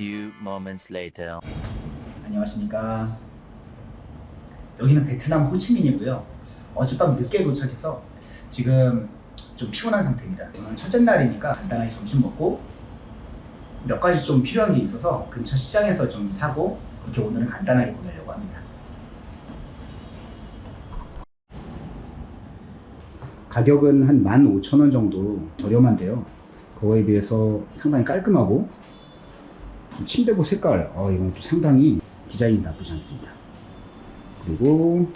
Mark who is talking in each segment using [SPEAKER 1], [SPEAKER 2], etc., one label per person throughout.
[SPEAKER 1] moments later.
[SPEAKER 2] 안녕하십니까. 여기는 베트남 호치민이고요. 어젯밤 늦게 도착해서 지금 좀 피곤한 상태입니다. 오늘 첫째 날이니까 간단하게 점심 먹고 몇 가지 좀 필요한 게 있어서 근처 시장에서 좀 사고 그렇게 오늘은 간단하게 보내려고 합니다. 가격은 한 15,000원 정도 저렴한데요. 그거에 비해서 상당히 깔끔하고 침대복 색깔, 어, 이건 또 상당히 디자인이 나쁘지 않습니다. 그리고,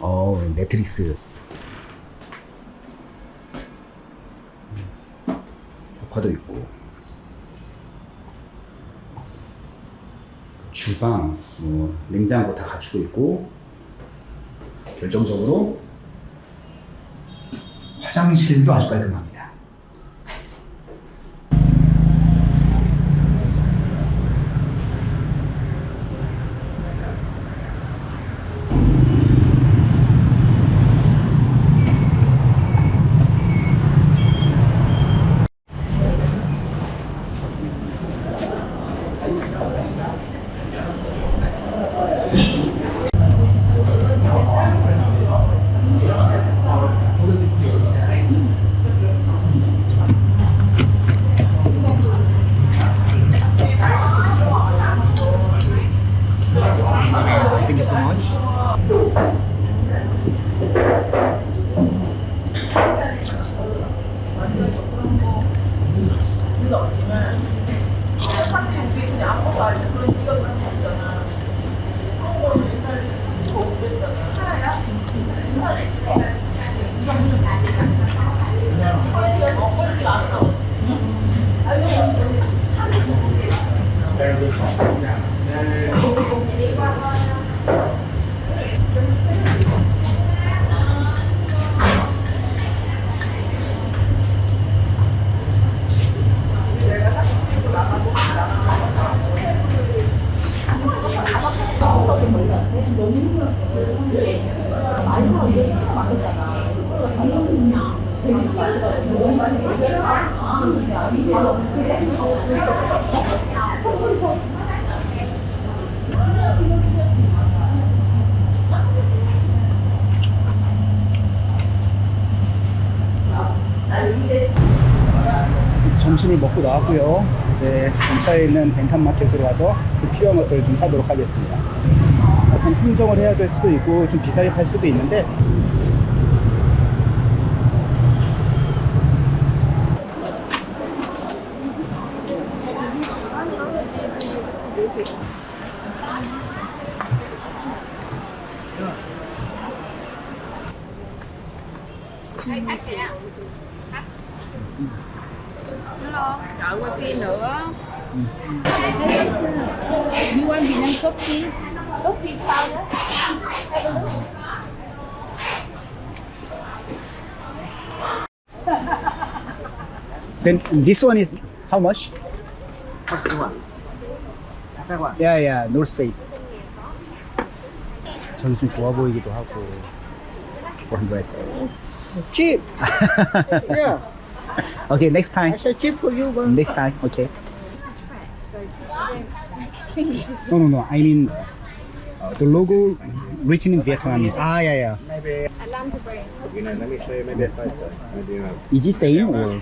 [SPEAKER 2] 어, 매트릭스. 효과도 있고. 주방, 뭐, 냉장고 다 갖추고 있고, 결정적으로 화장실도 아주 깔끔합니다. Thank you so much. 점심을 먹고 나왔고요. 이제 근처에 있는 벤탄 마켓으로 가서 그 필요한 것들을 좀 사도록 하겠습니다. 약간 흥정을 해야 될 수도 있고 좀 비싸게 팔 수도 있는데
[SPEAKER 3] Chợ qua phi nữa You want Vietnam coffee? Coffee powder Have a look
[SPEAKER 2] then this one is how much? Yeah, yeah, North Face. 저기 좀 좋아 보이기도 하고. 400.
[SPEAKER 4] cheap. yeah,
[SPEAKER 2] Okay, next time.
[SPEAKER 4] I said cheap for you, but
[SPEAKER 2] Next time, okay. No, no, no. I mean, uh, the logo written in Vietnamese. Ah, yeah, yeah.
[SPEAKER 4] maybe you know. Let me show you. Maybe it's. Maybe you know.
[SPEAKER 2] Is it same or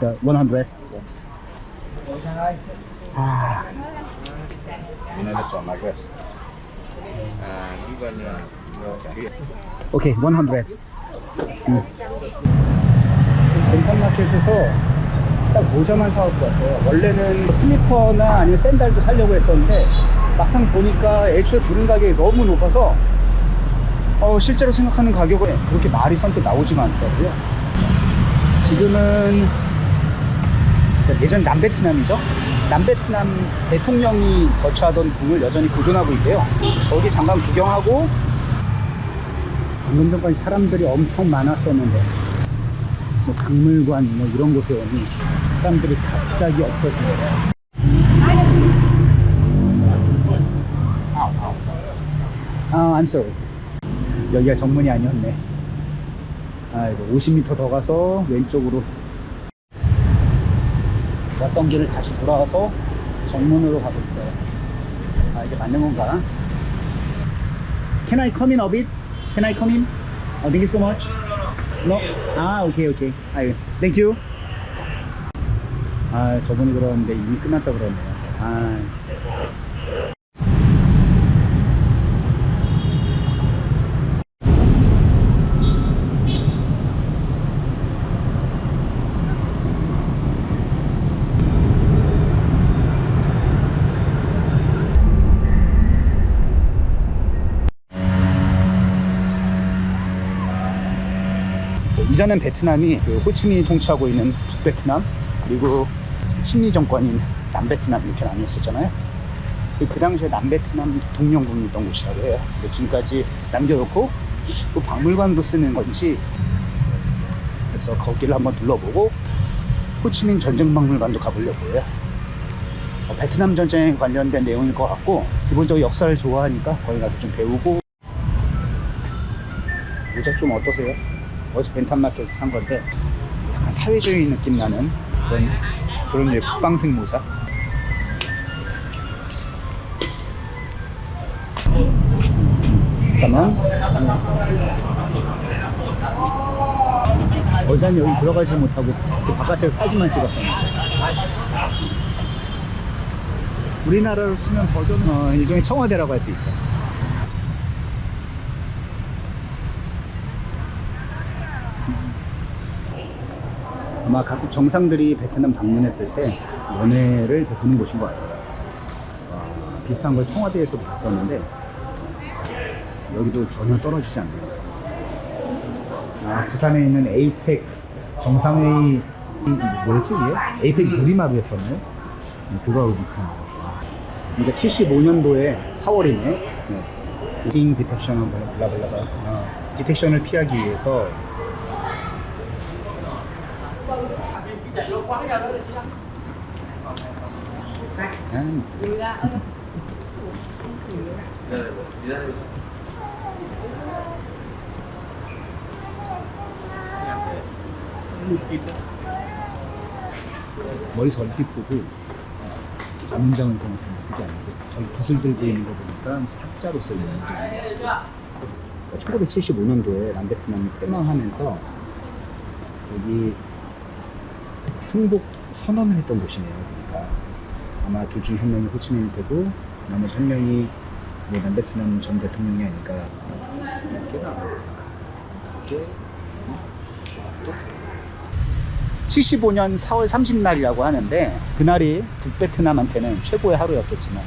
[SPEAKER 2] the 100? Ah,
[SPEAKER 4] You know this one like this. Uh,
[SPEAKER 2] okay, 100. 음. 벤탄마켓에서 딱 모자만 사갖고 왔어요. 원래는 슬리퍼나 아니면 샌달도 사려고 했었는데 막상 보니까 애초에 부른 가격이 너무 높아서 어, 실제로 생각하는 가격은 그렇게 말이 선뜻 나오지가 않더라고요. 지금은 예전 남베트남이죠. 남베트남 대통령이 거처하던 궁을 여전히 보존하고 있대요. 거기 잠깐 구경하고 방금 전까지 사람들이 엄청 많았었는데 뭐 박물관 뭐 이런 곳에 오니 사람들이 갑자기 없어지네요. I'm sorry. 여기가 정문이 아니었네. 아이고, 50m 더 가서 왼쪽으로 왔던 길을 다시 돌아와서 정문으로 가고 있어요. 아, 이게 맞는 건가? Can I come in a bit? Can I come in? Oh, thank you so much. No? 아, 오케이, 오케이. 아, thank you. 아, 저분이 그러는데 이미 끝났다 그러네요. 아. 이전엔 베트남이 그 호치민이 통치하고 있는 북베트남 그리고 친미 정권인 남베트남 이렇게 나뉘었었잖아요. 그- 그 당시에 남베트남 대통령궁이 있던 곳이라고 해요. 근데 지금까지 남겨놓고 또 박물관도 쓰는 건지 그래서 거기를 한번 둘러보고 호치민 전쟁 박물관도 가보려고 해요. 어, 베트남 전쟁에 관련된 내용일 것 같고 기본적으로 역사를 좋아하니까 거기 가서 좀 배우고 모자 좀 어떠세요? 어제 벤탄마켓에서 산 건데 약간 사회주의 느낌 나는 그런 그런 류의 국방색 모자. 잠깐만. 어제는 여기 들어가지 못하고 그 바깥에서 사진만 찍었었는데. 우리나라로 치면 버전 어, 일종의 청와대라고 할 수 있죠. 아마 각국 정상들이 베트남 방문했을 때 연회를 베푸는 곳인 것 같아요. 어, 비슷한 걸 청와대에서도 봤었는데 여기도 전혀 떨어지지 않네요. 아, 부산에 있는 에이펙 정상회의 뭐였지 이게? 에이펙 누리마루였었나요? 네, 그거하고 비슷한 거. 와. 그러니까 75년도에 4월이네. 네. 링 디텍션 블라블라가 어, 디텍션을 피하기 위해서 음, 머리서 얼핏 보고 감문장을 생각하는 그게 아니고 저기 붓을 들고 있는 거 보니까 무슨 학자로서 있는 그러니까 1975년도에 남베트남이 패망하면서 여기 항복 선언을 했던 곳이네요. 그러니까 아마 둘 중에 한 명이 호치민일 테고 나머지 한 명이 뭐 남베트남 전 대통령이 아닐까. 이렇게 이렇게 75년 4월 30날이라고 하는데 그날이 북베트남한테는 최고의 하루였겠지만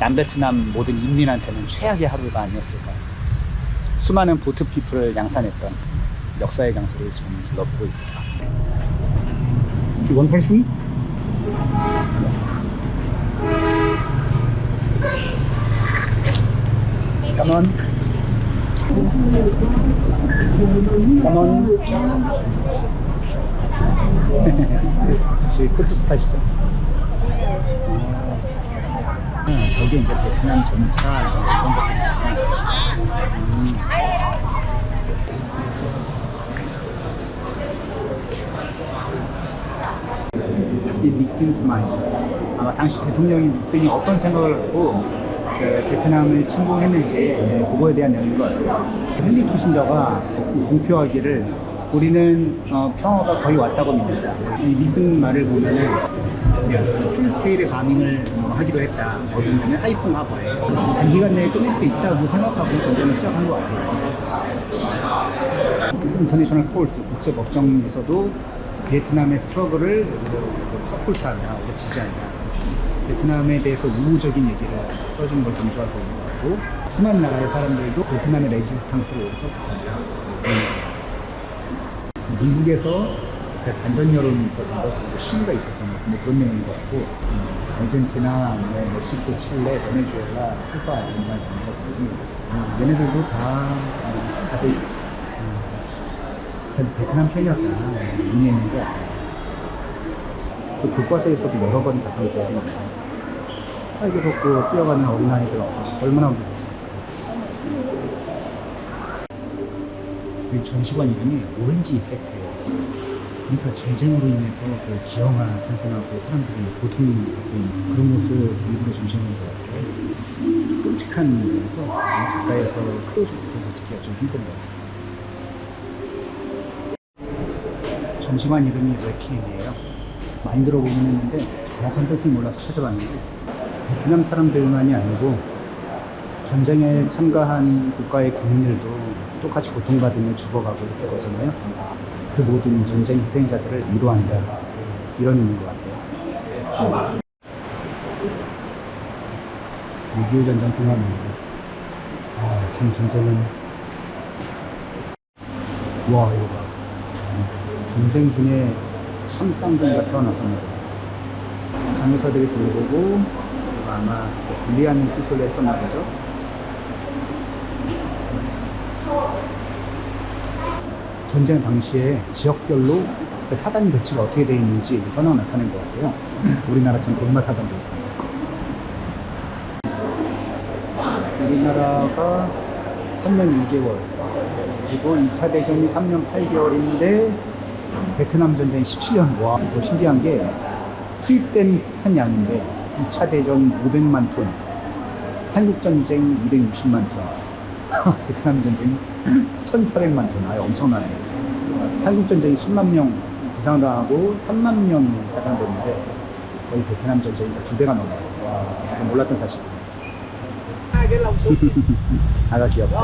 [SPEAKER 2] 남베트남 모든 인민한테는 최악의 하루가 아니었을까. 수많은 보트 피플을 양산했던 역사의 장소를 지금 둘러보고 있어요. 원 person? Come on. Come on. 역시 포트스팟이죠. 음, 저게 이제 베트남 전차 이런 것들. 이 닉슨 스마일. 아마 당시 대통령인 닉슨이 어떤 생각을 하고 그 베트남을 침공했는지 네, 그거에 대한 내용인 것 같아요. 헨리 키신저가 공표하기를 우리는 어, 평화가 거의 왔다고 믿는다. 이 닉슨 말을 보면은 풀 스케일의 바밍을 어, 하기로 했다. 어떤 면에 하이퐁 하버에 단기간 내에 끝낼 수 있다고 생각하고 전쟁을 시작한 것 같아요. 인터내셔널 콜트 국제법정에서도 베트남의 스트러글을 서포트한다, 지지한다. 베트남에 대해서 우호적인 얘기를 써주는 걸 강조하고 있는 것 같고 수많은 나라의 사람들도 베트남의 레지스탕스를 서포트한다. 이런 얘기예요. 미국에서 반전 여론이 있었던 것, 시위가 있었던 것, 뭐 그런 내용인 것 같고, 음, 아르헨티나, 뭐 멕시코, 칠레, 베네수엘라, 쿠바 이런 말 얘네들도 다 음, 다들 음, 다들 베트남 편이었다 의미 있는 것 같습니다. 그 교과서에서도 여러 번 다룬 거거든요. 활기 걷고 뛰어가는 어린아이들 얼마나 무서웠을까. 이 전시관 이름이 오렌지 이펙트예요. 그러니까 전쟁으로 인해서 그 기형아 탄생하고 사람들이 고통받고 있는 그런 모습 일부러 전시하는 것 같아요. 끔찍한 거라서 가까이에서 클로즈업해서 찍기가 좀 힘든 것 같아요. 전시관 이름이 레키엠이에요. 많이 들어보긴 했는데 정확한 뜻을 몰라서 찾아봤는데 베트남 사람들만이 아니고 전쟁에 참가한 국가의 국민들도 똑같이 고통받으며 죽어가고 있을 거잖아요. 그 모든 전쟁 희생자들을 위로한다. 이런 의미인 것 같아요. 6.25 전쟁 생각나요. 아, 지금 전쟁은. 와, 이거 봐. 전쟁 중에 참 쌍둥이가 태어났었는데. 간호사들이 돌보고, 아마 분리하는 수술을 했었나 보죠. 전쟁 당시에 지역별로 그 사단 배치가 어떻게 되어 있는지 현황 나타낸 것 같아요. 우리나라처럼 백마 사단도 있습니다. 우리나라가 3년 6개월, 그리고 2차 대전이 3년 8개월인데 베트남 전쟁이 17년. 와, 더 신기한 게 투입된 폭탄 양인데 2차 대전 500만 톤, 한국 전쟁 260만 톤. 베트남 전쟁 1,400만 톤. 아예 엄청나네요. 한국 전쟁이 10만 명 부상당하고 3만 명이 사상됐는데 거의 베트남 전쟁이 두 배가 넘어요. 와, 이건 몰랐던 사실. 아가 귀엽다.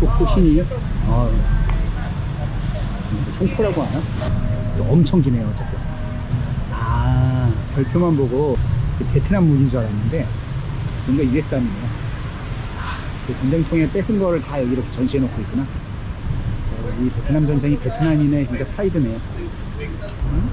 [SPEAKER 2] 또 포신이요? 아, 이거 총포라고 하나? 또 엄청 기네요, 어쨌든. 아, 별표만 보고 베트남 문인 줄 알았는데 뭔가 US함이네요. 그 전쟁통에 뺏은 거를 다 여기 이렇게 전시해 놓고 있구나. 저, 이 베트남 전쟁이 베트남인의 진짜 프라이드네요. 응?